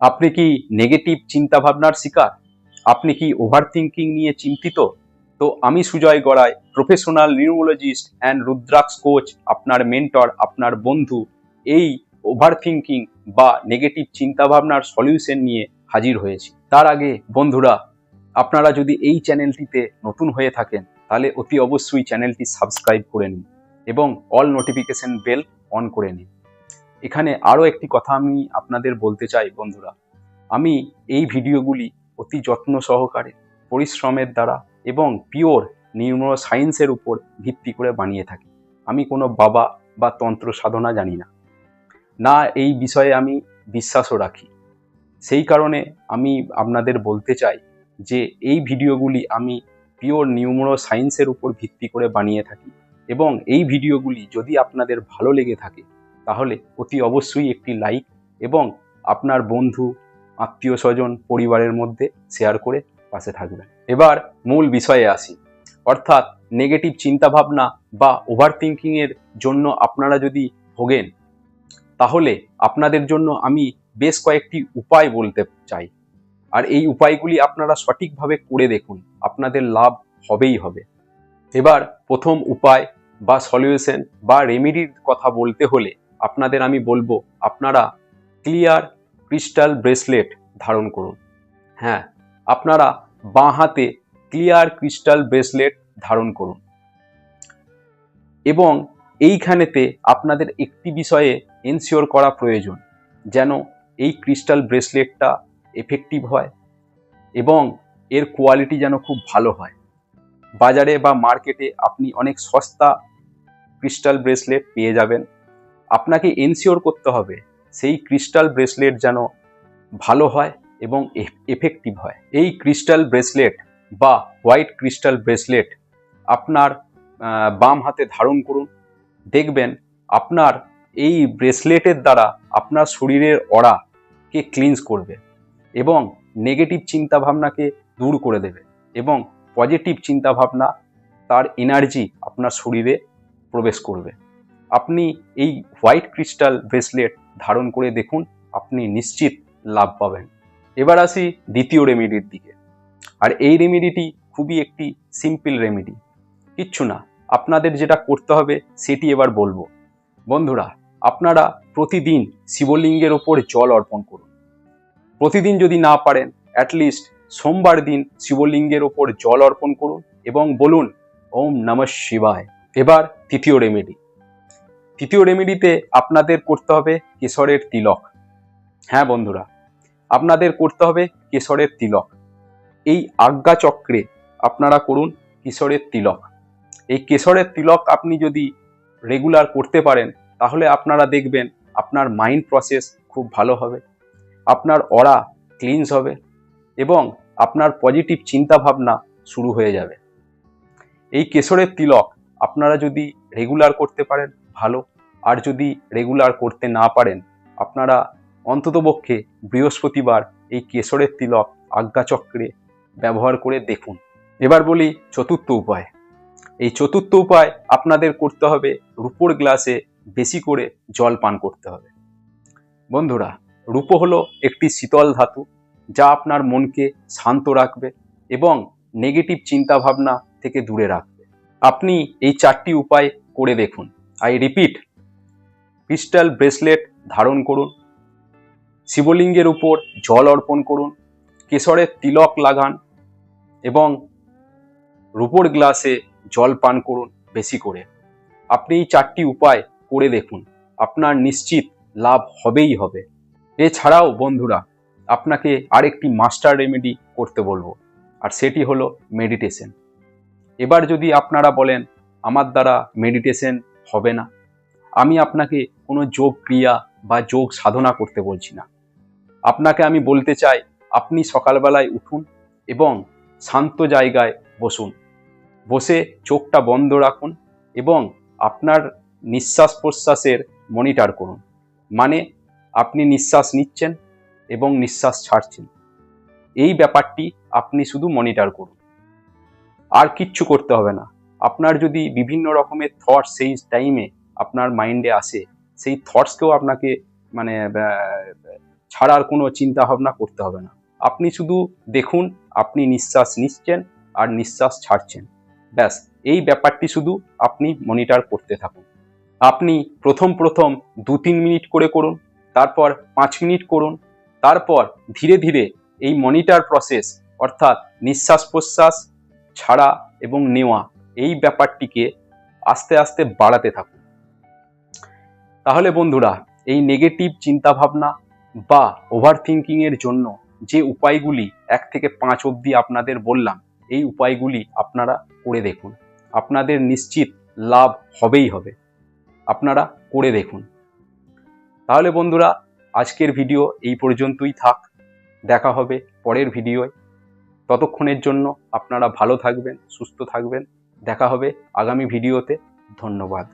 আপনি কি নেগেটিভ চিন্তাভাবনার শিকার? আপনি কি ওভার থিঙ্কিং নিয়ে চিন্তিত? তো আমি Sujoy Garai professional neurologist and Rudraksha coach আপনার মেন্টর আপনার বন্ধু। এই ওভার থিঙ্কিং বা নেগেটিভ চিন্তাভাবনার সলিউশন নিয়ে হাজির হয়েছি। তার আগে বন্ধুরা, আপনারা যদি এই চ্যানেলটিতে নতুন হয়ে থাকেন তাহলে অতি অবশ্যই চ্যানেলটি সাবস্ক্রাইব করে নিন এবং অল নোটিফিকেশন বেল অন করে নিন। এখানে আরও একটি কথা আমি আপনাদের বলতে চাই, বন্ধুরা। আমি এই ভিডিওগুলি অতি যত্ন সহকারে, পরিশ্রমের দ্বারা এবং পিওর নিউরো সায়েন্সের উপর ভিত্তি করে বানিয়ে থাকি। আমি কোনো বাবা বা তন্ত্র সাধনা জানি না। না, এই বিষয়ে আমি বিশ্বাসও রাখি। সেই কারণে আমি আপনাদের বলতে চাই যে এই ভিডিওগুলি আমি পিওর নিউমোরো সায়েন্সের উপর ভিত্তি করে বানিয়ে থাকি। এবং এই ভিডিওগুলি যদি আপনাদের ভালো লেগে থাকে, তাহলে অতি অবশ্যই একটি লাইক এবং আপনার বন্ধু, আত্মীয় স্বজন, পরিবারের মধ্যে শেয়ার করে পাশে থাকবেন। এবার মূল বিষয়ে আসি। অর্থাৎ নেগেটিভ চিন্তাভাবনা বা ওভার থিঙ্কিংয়ের জন্য আপনারা যদি ভোগেন, তাহলে আপনাদের জন্য আমি বেশ কয়েকটি উপায় বলতে চাই। আর এই উপায়গুলি আপনারা সঠিকভাবে করে দেখুন, আপনাদের লাভ হবেই হবে। এবার প্রথম উপায় বা সলিউশন বা রেমিডির কথা বলতে হলে আপনাদের আমি বলব, আপনারা ক্লিয়ার ক্রিস্টাল ব্রেসলেট ধারণ করুন। হ্যাঁ আপনারা বাঁ হাতে ক্লিয়ার ক্রিস্টাল ব্রেসলেট ধারণ করুন। এবং এইখানেতে আপনাদের একটি বিষয়ে এনশিওর করা প্রয়োজন, যেন এই ক্রিস্টাল ব্রেসলেটটা এফেক্টিভ হয় এবং এর কোয়ালিটি যেন খুব ভালো হয়। বাজারে বা মার্কেটে আপনি অনেক সস্তা ক্রিস্টাল ব্রেসলেট পেয়ে যাবেন। আপনাকে এনশিওর করতে হবে সেই ক্রিস্টাল ব্রেসলেট যেন ভালো হয় এবং এফেক্টিভ হয়। এই ক্রিস্টাল ব্রেসলেট বা হোয়াইট ক্রিস্টাল ব্রেসলেট আপনার বাম হাতে ধারণ করুন। দেখবেন আপনার এই ব্রেসলেটের দ্বারা আপনার শরীরের অড়াকে ক্লিনস করবে। এবং নেগেটিভ চিন্তাভাবনাকে দূর করে দেবে এবং পজিটিভ চিন্তাভাবনা তার এনার্জি আপনার শরীরে প্রবেশ করবে। আপনি এই হোয়াইট ক্রিস্টাল ব্রেসলেট ধারণ করে দেখুন, আপনি নিশ্চিত লাভ পাবেন। এবার আসি দ্বিতীয় রেমেডির দিকে। আর এই রেমেডিটি খুবই একটি সিম্পল রেমেডি কিচ্ছু না, আপনাদের যেটা করতে হবে সেটি এবার বলব। বন্ধুরা, আপনারা প্রতিদিন শিবলিঙ্গের ওপর জল অর্পণ করুন। প্রতিদিন যদি না পারেন অ্যাটলিস্ট সোমবার দিন শিবলিঙ্গের ওপর জল অর্পণ করুন এবং বলুন, ওম নমঃ শিবায়। এবার তৃতীয় রেমেডি তৃতীয় রেমেডিতে আপনাদের করতে হবে কেশরের তিলক। হ্যাঁ বন্ধুরা, আপনাদের করতে হবে কেশরের তিলক। এই আজ্ঞা চক্রে আপনারা করুন কেশরের তিলক। এই কেশরের তিলক আপনি যদি রেগুলার করতে পারেন, তাহলে আপনারা দেখবেন আপনার মাইন্ড প্রসেস খুব ভালো হবে। আপনার অরা ক্লিনস হবে এবং আপনার পজিটিভ চিন্তাভাবনা শুরু হয়ে যাবে। এই কেশরের তিলক আপনারা যদি রেগুলার করতে পারেন, ভালো। আর যদি রেগুলার করতে না পারেন, আপনারা অন্ততপক্ষে বৃহস্পতিবার এই কেশরের তিলক আজ্ঞাচক্রে ব্যবহার করে দেখুন। এবার বলি চতুর্থ উপায়। এই চতুর্থ উপায় আপনাদের করতে হবে, রূপোর গ্লাসে বেশি করে জল পান করতে হবে। বন্ধুরা রূপো হলো একটি শীতল ধাতু, যা আপনার মনকে শান্ত রাখবে এবং নেগেটিভ চিন্তাভাবনা থেকে দূরে রাখবে। আপনি এই চারটি উপায় করে দেখুন। আই রিপিট ক্রিস্টাল ব্রেসলেট ধারণ করুন, শিবলিঙ্গের উপর জল অর্পণ করুন, কেশরের তিলক লাগান এবং রূপোর গ্লাসে জল পান করুন বেশি করে। আপনি এই চারটি উপায় করে দেখুন। আপনার নিশ্চিত লাভ হবেই হবে। এছাড়াও বন্ধুরা, আপনাকে আরেকটি মাস্টার রেমেডি করতে বলব, আর সেটি হলো মেডিটেশন এবার যদি আপনারা বলেন, আমার দ্বারা মেডিটেশন হবে না, আমি আপনাকে কোনো যোগ ক্রিয়া বা যোগ সাধনা করতে বলছি না। আপনাকে আমি বলতে চাই, আপনি সকালবেলায় উঠুন এবং শান্ত জায়গায় বসুন। বসে চোখটা বন্ধ রাখুন এবং আপনার নিঃশ্বাস প্রশ্বাসের মনিটর করুন। মানে আপনি নিঃশ্বাস নিচ্ছেন এবং নিঃশ্বাস ছাড়ছেন। এই ব্যাপারটি আপনি শুধু মনিটর করুন। আর কিচ্ছু করতে হবে না। আপনার যদি বিভিন্ন রকমের থটস সেই টাইমে আপনার মাইন্ডে আসে, সেই থটসকেও আপনাকে মানে ছাড়ার কোনো চিন্তা ভাবনা করতে হবে না। আপনি শুধু দেখুন, আপনি নিঃশ্বাস নিচ্ছেন আর নিঃশ্বাস ছাড়ছেন। ব্যাস, এই ব্যাপারটি শুধু আপনি মনিটর করতে থাকুন। আপনি প্রথম প্রথম দু তিন মিনিট করে করুন। তারপর পাঁচ মিনিট করুন। তারপর ধীরে ধীরে এই মনিটর প্রসেস অর্থাৎ নিঃশ্বাস প্রশ্বাস, ছাড়া এবং নেওয়া এই ব্যাপারটিকে আস্তে আস্তে বাড়াতে থাকুন। তাহলে বন্ধুরা, এই নেগেটিভ চিন্তাভাবনা বা ওভার থিঙ্কিংয়ের জন্য যে উপায়গুলি এক থেকে পাঁচ অবধি আপনাদের বললাম, এই উপায়গুলি আপনারা করে দেখুন। আপনাদের নিশ্চিত লাভ হবেই হবে। আপনারা করে দেখুন। তাহলে বন্ধুরা, আজকের ভিডিও এই পর্যন্তই থাক। দেখা হবে পরের ভিডিওয়। ততক্ষণের জন্য আপনারা ভালো থাকবেন, সুস্থ থাকবেন। দেখা হবে আগামী ভিডিওতে। ধন্যবাদ।